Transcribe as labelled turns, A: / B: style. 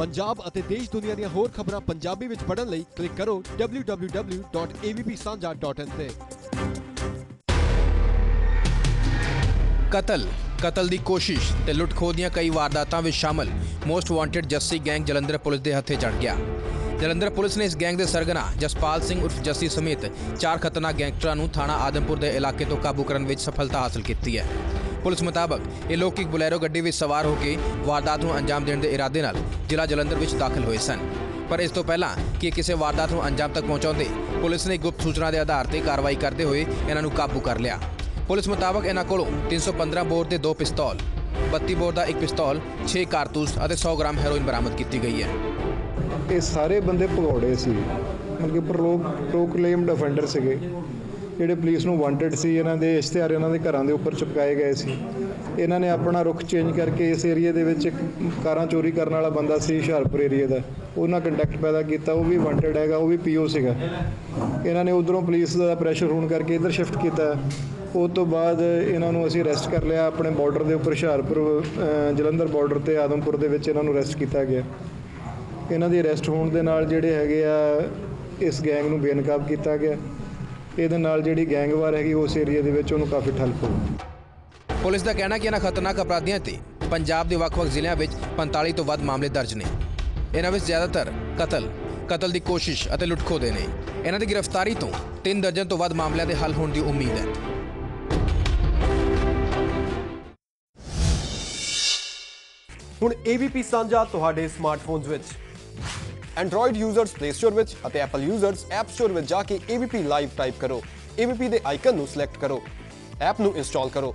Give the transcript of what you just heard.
A: ਪੰਜਾਬ ਅਤੇ ਦੇਸ਼ ਦੁਨੀਆ ਦੀਆਂ ਹੋਰ ਖਬਰਾਂ ਪੰਜਾਬੀ ਵਿੱਚ ਪੜ੍ਹਨ ਲਈ ਕਲਿੱਕ ਕਰੋ www.avpsanja.in ਤੇ।
B: ਕਤਲ ਕਤਲ ਦੀ ਕੋਸ਼ਿਸ਼ ਤੇ ਲੁੱਟ-ਖੋਹ ਦੀਆਂ ਕਈ ਵਾਰਦਾਤਾਂ ਵਿੱਚ ਸ਼ਾਮਲ। Most wanted Jassi gang Jalandhar police ਦੇ ਹੱਥੇ ਚੜ ਗਿਆ। ਜਲੰਧਰ ਪੁਲਿਸ ਨੇ ਇਸ ਗੈਂਗ ਦੇ ਸਰਗਨਾ ਜਸਪਾਲ ਸਿੰਘ ਉਰਫ ਜੱਸੀ ਸਮੇਤ ਚਾਰ ਖਤਰਨਾਕ ਗੈਂਗਸਟਰਾਂ ਨੂੰ ਥਾਣਾ ਆਦਮਪੁਰ ਦੇ ਇਲਾਕੇ ਤੋਂ ਕਾਬੂ ਕਰਨ ਵਿੱਚ ਸਫਲਤਾ ਹਾਸਲ ਕੀਤੀ ਹੈ। ਪੁਲਿਸ ਮੁਤਾਬਕ ਇਹ ਲੋਕ ਇੱਕ ਬੁਲੈਰੋ ਗੱਡੀ ਵਿੱਚ ਸਵਾਰ ਹੋ ਕੇ ਵਾਰਦਾਤ ਨੂੰ ਅੰਜਾਮ ਦੇਣ ਦੇ ਇਰਾਦੇ ਨਾਲ ਜ਼ਿਲ੍ਹਾ ਜਲੰਧਰ ਵਿੱਚ ਦਾਖਲ ਹੋਏ ਸਨ। ਪਰ ਇਸ ਤੋਂ ਪਹਿਲਾਂ ਕਿ ਕਿਸੇ ਵਾਰਦਾਤ ਨੂੰ ਅੰਜਾਮ ਤੱਕ ਪਹੁੰਚਾਉਂਦੇ ਪੁਲਿਸ ਨੇ ਗੁਪਤ ਸੂਚਨਾ ਦੇ ਆਧਾਰ ਤੇ ਕਾਰਵਾਈ ਕਰਦੇ ਹੋਏ ਇਹਨਾਂ ਨੂੰ ਕਾਬੂ ਕਰ ਲਿਆ। ਪੁਲਿਸ ਮੁਤਾਬਕ ਇਹਨਾਂ ਕੋਲੋਂ 315 ਬੋਰ ਦੇ ਦੋ ਪਿਸਤੌਲ 32 ਬੋਰ ਦਾ ਇੱਕ ਪਿਸਤੌਲ 6 ਕਾਰਤੂਸ ਅਤੇ 100 ਗ੍ਰਾਮ ਹੈਰੋਇਨ ਬਰਾਮਦ ਕੀਤੀ ਗਈ ਹੈ।
C: ਇਹ ਸਾਰੇ ਬੰਦੇ ਭਗੌੜੇ ਸੀ। ਮਤਲਬ ਕਿ ਪ੍ਰਲੋਕ ਪ੍ਰੋਕਲੇਮਡ ਅਫੈਂਡਰ ਸੀਗੇ। ਜਿਹੜੇ ਪੁਲਿਸ ਨੂੰ ਵਾਂਟਡ ਸੀ, ਇਹਨਾਂ ਦੇ ਇਸ਼ਤਿਹਾਰ ਇਹਨਾਂ ਦੇ ਘਰਾਂ ਦੇ ਉੱਪਰ ਚਿਪਕਾਏ ਗਏ ਸੀ। ਇਹਨਾਂ ਨੇ ਆਪਣਾ ਰੁਖ ਚੇਂਜ ਕਰਕੇ ਇਸ ਏਰੀਆ ਦੇ ਵਿੱਚ ਇੱਕ ਕਾਰਾਂ ਚੋਰੀ ਕਰਨ ਵਾਲਾ ਬੰਦਾ ਸੀ ਹੁਸ਼ਿਆਰਪੁਰ ਏਰੀਆ ਦਾ। ਉਹਨਾਂ ਕੰਟੈਕਟ ਪੈਦਾ ਕੀਤਾ, ਉਹ ਵੀ ਵਾਂਟਡ ਹੈਗਾ, ਉਹ ਵੀ ਪੀਓ ਸੀਗਾ। ਇਹਨਾਂ ਨੇ ਉਧਰੋਂ ਪੁਲਿਸ ਦਾ ਪ੍ਰੈਸ਼ਰ ਹੋਣ ਕਰਕੇ ਇੱਧਰ ਸ਼ਿਫਟ ਕੀਤਾ। ਉਸ ਤੋਂ ਬਾਅਦ ਇਹਨਾਂ ਨੂੰ ਅਸੀਂ ਅਰੈਸਟ ਕਰ ਲਿਆ, ਆਪਣੇ ਬਾਰਡਰ ਦੇ ਉੱਪਰ ਹੁਸ਼ਿਆਰਪੁਰ ਜਲੰਧਰ ਬਾਰਡਰ ਤੇ ਆਦਮਪੁਰ ਦੇ ਵਿੱਚ ਇਹਨਾਂ ਨੂੰ ਅਰੈਸਟ ਕੀਤਾ ਗਿਆ। ਇਹਨਾਂ ਦੀ ਅਰੈਸਟ ਹੋਣ ਦੇ ਨਾਲ ਜਿਹੜੇ ਹੈਗੇ ਆ, ਇਸ ਗੈਂਗ ਨੂੰ ਬੇਨਕਾਬ ਕੀਤਾ ਗਿਆ। ਇਹਦੇ ਨਾਲ ਜਿਹੜੀ ਗੈਂਗਵਾਰ ਹੈਗੀ, ਉਸ ਏਰੀਆ ਦੇ ਵਿੱਚ ਉਹਨੂੰ ਕਾਫੀ ਠੱਲਪ ਹੋਈ
B: ਪੁਲਿਸ ਦਾ ਕਹਿਣਾ ਕਿ ਇਹਨਾਂ ਖਤਰਨਾਕ ਅਪਰਾਧੀਆਂ ਤੇ ਪੰਜਾਬ ਦੇ ਵੱਖ-ਵੱਖ ਜ਼ਿਲ੍ਹਿਆਂ ਵਿੱਚ 45 ਤੋਂ ਵੱਧ ਮਾਮਲੇ ਦਰਜ ਨੇ। ਇਹਨਾਂ ਵਿੱਚ ਜ਼ਿਆਦਾਤਰ ਕਤਲ ਕਤਲ ਦੀ ਕੋਸ਼ਿਸ਼ ਅਤੇ ਲੁੱਟਖੋ ਦੇ ਨੇ। ਇਹਨਾਂ ਦੀ ਗ੍ਰਿਫਤਾਰੀ ਤੋਂ 3 ਦਰਜਨ ਤੋਂ ਵੱਧ ਮਾਮਲਿਆਂ ਦੇ ਹੱਲ ਹੋਣ ਦੀ ਉਮੀਦ ਹੈ।
A: ਹੁਣ AVP ਸਾਂਝਾ ਤੁਹਾਡੇ ਸਮਾਰਟਫੋਨਸ ਵਿੱਚ।
D: Android ਯੂਜ਼ਰਸ Play Store ਵਿੱਚ ਅਤੇ Apple ਯੂਜ਼ਰਸ App Store ਵਿੱਚ ਜਾ ਕੇ AVP ਲਾਈਵ ਟਾਈਪ ਕਰੋ। AVP ਦੇ ਆਈਕਨ ਨੂੰ ਸਿਲੈਕਟ ਕਰੋ। ਐਪ ਨੂੰ ਇੰਸਟਾਲ ਕਰੋ।